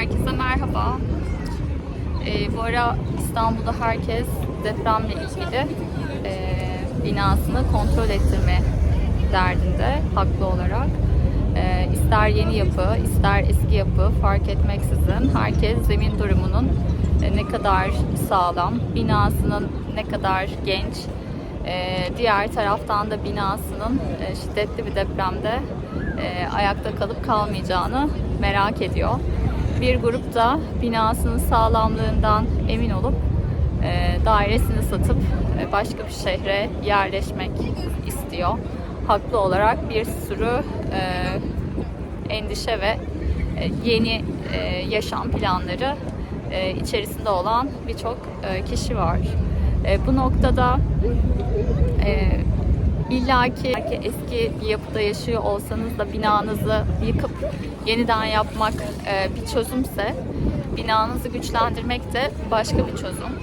Herkese merhaba. Ee, bu ara İstanbul'da herkes depremle ilgili e, binasını kontrol ettirme derdinde haklı olarak. E, ister yeni yapı, ister eski yapı fark etmeksizin herkes zemin durumunun e, ne kadar sağlam, binasının ne kadar genç, e, diğer taraftan da binasının e, şiddetli bir depremde e, ayakta kalıp kalmayacağını merak ediyor. Bir grup da binasının sağlamlığından emin olup e, dairesini satıp e, başka bir şehre yerleşmek istiyor. Haklı olarak bir sürü e, endişe ve e, yeni e, yaşam planları e, içerisinde olan birçok e, kişi var. E, bu noktada e, illaki eski bir yapıda yaşıyor olsanız da binanızı yıkıp yeniden yapmak e, bir çözümse binanızı güçlendirmek de başka bir çözüm.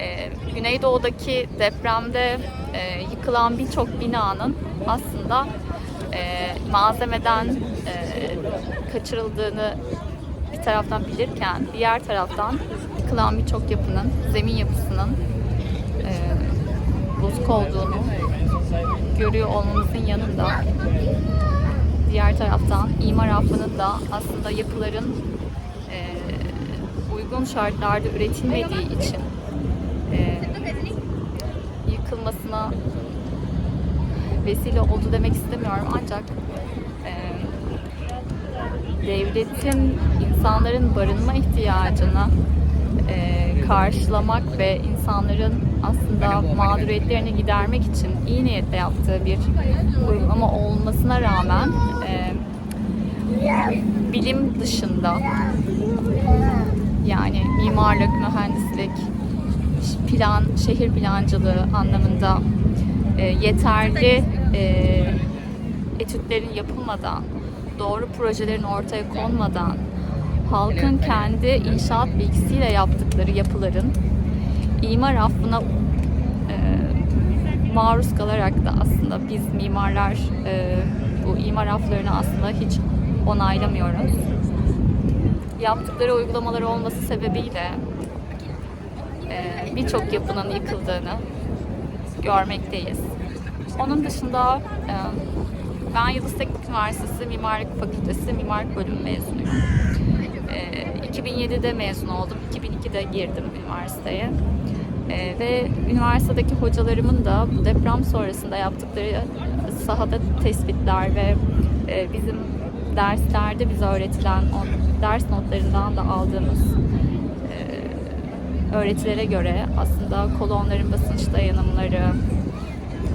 E, Güneydoğu'daki depremde e, yıkılan birçok binanın aslında malzemeden kaçırıldığını bir taraftan bilirken diğer taraftan yıkılan birçok yapının, zemin yapısının bozuk olduğunu görüyor olmamızın yanında. Diğer taraftan imar affının da aslında yapıların e, uygun şartlarda üretilmediği için e, yıkılmasına vesile oldu demek istemiyorum. Ancak e, devletin insanların barınma ihtiyacını e, karşılamak ve insanların aslında mağduriyetlerini gidermek için iyi niyetle yaptığı bir uygulama olmasına rağmen e, bilim dışında yani mimarlık, mühendislik, plan, şehir plancılığı anlamında e, yeterli e, etütlerin yapılmadan, doğru projelerin ortaya konmadan, halkın kendi inşaat bilgisiyle yaptıkları yapıların imar affına e, maruz kalarak da aslında biz mimarlar e, bu imar afflarını aslında hiç onaylamıyoruz. Yaptıkları uygulamalar olması sebebiyle e, birçok yapının yıkıldığını görmekteyiz. Onun dışında e, ben Yıldız Teknik Üniversitesi Mimarlık Fakültesi Mimarlık Bölümü mezunuyum. E, 2007'de mezun oldum. 2002'de girdim üniversiteye. E, ve üniversitedeki hocalarımın da bu deprem sonrasında yaptıkları sahada tespitler ve e, bizim derslerde bize öğretilen o ders notlarından da aldığımız e, öğretilere göre aslında kolonların basınç dayanımları,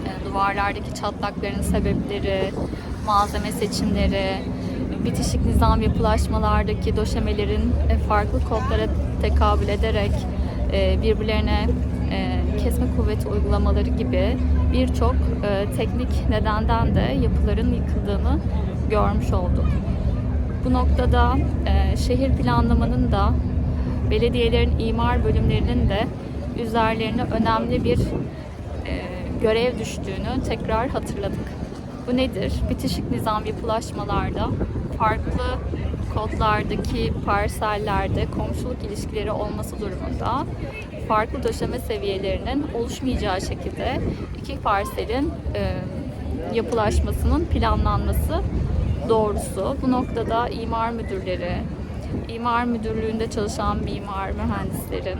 e, duvarlardaki çatlakların sebepleri, malzeme seçimleri, bitişik nizam yapılaşmalardaki döşemelerin e, farklı kodlara tekabül ederek e, birbirlerine e, kesme kuvveti uygulamaları gibi birçok teknik nedenden de yapıların yıkıldığını görmüş olduk. Bu noktada şehir planlamanın da belediyelerin imar bölümlerinin de üzerlerine önemli bir görev düştüğünü tekrar hatırladık. Bu nedir? Bitişik nizam yapılaşmalarda farklı kodlardaki parsellerde komşuluk ilişkileri olması durumunda farklı döşeme seviyelerinin oluşmayacağı şekilde iki parselin e, yapılaşmasının planlanması doğrusu. Bu noktada imar müdürleri, imar müdürlüğünde çalışan mimar mühendislerin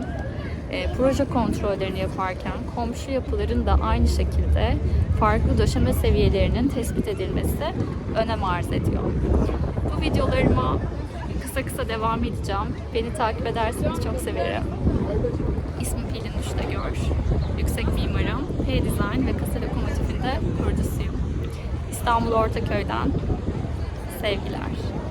e, proje kontrollerini yaparken komşu yapıların da aynı şekilde farklı döşeme seviyelerinin tespit edilmesi önem arz ediyor. Bu videolarıma kısa kısa devam edeceğim. Beni takip ederseniz çok sevinirim. İsmim Pelin Uçta Gör. Yüksek mimarım. P-Design ve Kasa Lokomotif'inde kurucusuyum. İstanbul Ortaköy'den sevgiler.